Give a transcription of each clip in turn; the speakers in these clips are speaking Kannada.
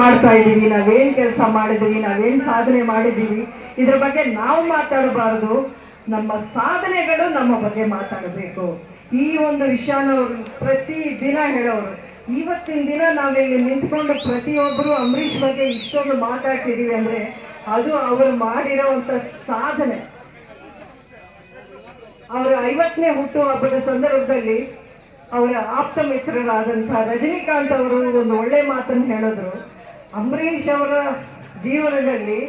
ಮಾಡ್ತಾ ಇದ್ದೀವಿ, ನಾವೇನ್ ಕೆಲಸ ಮಾಡಿದೀವಿ ನಾವೇನ್ ಸಾಧನೆ ಮಾಡಿದೀವಿ ಇದ್ರ ಬಗ್ಗೆ ನಾವು ಮಾತಾಡಬಾರದು. ನಮ್ಮ ಸಾಧನೆಗಳು ನಮ್ಮ ಬಗ್ಗೆ ಮಾತಾಡಬೇಕು. ಈ ಒಂದು ವಿಷಯನ ಪ್ರತಿ ದಿನ ಹೇಳೋರು. ಇವತ್ತಿನ ದಿನ ನಾವಿಲ್ಲಿ ನಿಂತ್ಕೊಂಡು ಪ್ರತಿಯೊಬ್ಬರು ಅಂಬರೀಷ್ ಬಗ್ಗೆ ಇಷ್ಟೊಂದು ಮಾತಾಡ್ತಿದ್ದೀವಿ ಅಂದ್ರೆ ಅದು ಅವರು ಮಾಡಿರೋಂಥ ಸಾಧನೆ. ಅವರ ಐವತ್ತನೇ ಹುಟ್ಟು ಹಬ್ಬದ ಸಂದರ್ಭದಲ್ಲಿ ಅವರ ಆಪ್ತ ಮಿತ್ರರಾದಂಥ ರಜನಿಕಾಂತ್ ಅವರು ಒಂದು ಒಳ್ಳೆ ಮಾತನ್ನು ಹೇಳಿದ್ರು. ಅಂಬರೀಷ್ ಅವರ ಜೀವನದಲ್ಲಿ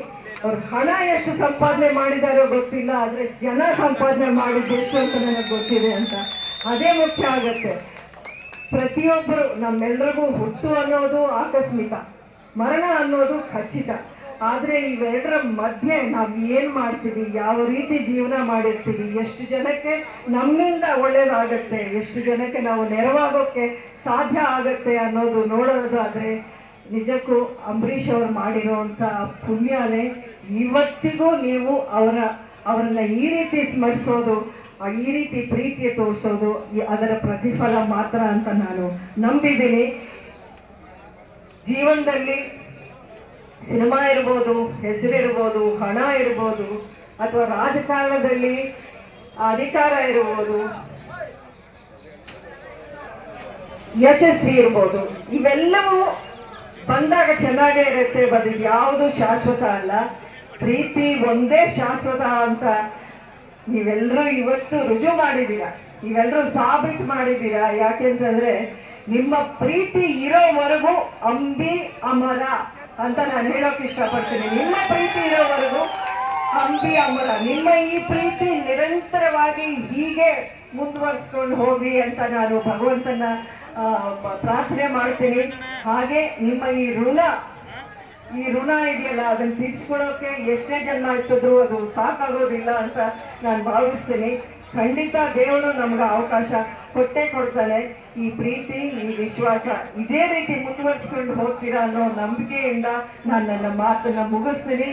ಅವ್ರು ಹಣ ಎಷ್ಟು ಸಂಪಾದನೆ ಮಾಡಿದಾರೋ ಗೊತ್ತಿಲ್ಲ, ಆದ್ರೆ ಜನ ಸಂಪಾದನೆ ಮಾಡಿದ್ದು ಎಷ್ಟು ಅಂತ ನನಗೆ ಗೊತ್ತಿದೆ ಅಂತ. ಅದೇ ಮುಖ್ಯ ಆಗತ್ತೆ. ಪ್ರತಿಯೊಬ್ಬರು ನಮ್ಮೆಲ್ರಿಗೂ ಹುಟ್ಟು ಅನ್ನೋದು ಆಕಸ್ಮಿಕ, ಮರಣ ಅನ್ನೋದು ಖಚಿತ. ಆದ್ರೆ ಇವೆರಡರ ಮಧ್ಯೆ ನಾವು ಏನ್ ಮಾಡ್ತೀವಿ, ಯಾವ ರೀತಿ ಜೀವನ ಮಾಡಿರ್ತೀವಿ, ಎಷ್ಟು ಜನಕ್ಕೆ ನಮ್ಮಿಂದ ಒಳ್ಳೇದಾಗತ್ತೆ, ಎಷ್ಟು ಜನಕ್ಕೆ ನಾವು ನೆರವಾಗೋಕ್ಕೆ ಸಾಧ್ಯ ಆಗತ್ತೆ ಅನ್ನೋದು ನೋಡೋದಾದ್ರೆ ನಿಜಕ್ಕೂ ಅಂಬರೀಷ್ ಅವರು ಮಾಡಿರೋವಂಥ ಪುಣ್ಯನೇ ಇವತ್ತಿಗೂ ನೀವು ಅವರ, ಅವರನ್ನ ಈ ರೀತಿ ಸ್ಮರಿಸೋದು ಈ ರೀತಿ ಪ್ರೀತಿ ತೋರಿಸೋದು ಅದರ ಪ್ರತಿಫಲ ಮಾತ್ರ ಅಂತ ನಾನು ನಂಬಿದ್ದೀನಿ. ಜೀವನದಲ್ಲಿ ಸಿನಿಮಾ ಇರ್ಬೋದು, ಹೆಸರಿರ್ಬೋದು, ಹಣ ಇರ್ಬೋದು, ಅಥವಾ ರಾಜಕಾರಣದಲ್ಲಿ ಅಧಿಕಾರ ಇರ್ಬೋದು, ಯಶಸ್ವಿ ಇರ್ಬೋದು, ಇವೆಲ್ಲವೂ ಬಂದಾಗ ಚೆನ್ನಾಗೇ ಇರುತ್ತೆ, ಬದು ಯಾವುದು ಶಾಶ್ವತ ಅಲ್ಲ. ಪ್ರೀತಿ ಒಂದೇ ಶಾಶ್ವತ ಅಂತ ನೀವೆಲ್ಲರೂ ಇವತ್ತು ರುಜು ಮಾಡಿದ್ದೀರಾ? ನೀವೆಲ್ಲರೂ ಸಾಬೀತು ಮಾಡಿದ್ದೀರಾ? ಯಾಕೆಂತಂದ್ರೆ ನಿಮ್ಮ ಪ್ರೀತಿ ಇರೋವರೆಗೂ ಅಂಬಿ ಅಮರ ಅಂತ ನಾನು ಹೇಳೋಕೆ ಇಷ್ಟಪಡ್ತೀನಿ. ನಿಮ್ಮ ಪ್ರೀತಿ ಅಂಬಿ ಅಮರ ನಿಮ್ಮ ಈ ಪ್ರೀತಿ ನಿರಂತರವಾಗಿ ಹೀಗೆ ಮುಂದುವರಿಸ್ಕೊಂಡು ಹೋಗಿ ಅಂತ ನಾನು ಭಗವಂತನ ಪ್ರಾರ್ಥನೆ ಮಾಡ್ತೀನಿ. ಹಾಗೆ ನಿಮ್ಮ ಈ ಋಣ ಈ ಋಣ ಇದೆಯಲ್ಲ, ಅದನ್ನ ತೀರ್ಸ್ಕೊಳ್ಳೋಕೆ ಎಷ್ಟೇ ಜನ್ಮ ಇಟ್ಟಿದ್ರು ಅದು ಸಾಕಾಗೋದಿಲ್ಲ ಅಂತ ನಾನು ಭಾವಿಸ್ತೀನಿ. ಖಂಡಿತ ದೇವರು ನಮ್ಗೆ ಅವಕಾಶ ಕೊಟ್ಟೆ ಕೊಡ್ತಾನೆ. ಈ ಪ್ರೀತಿ, ಈ ವಿಶ್ವಾಸ ಇದೇ ರೀತಿ ಮುಂದುವರಿಸ್ಕೊಂಡು ಹೋಗ್ತೀರಾ ಅನ್ನೋ ನಂಬಿಕೆಯಿಂದ ನಾನು ನನ್ನ ಮಾತನ್ನ ಮುಗಿಸ್ತೀನಿ.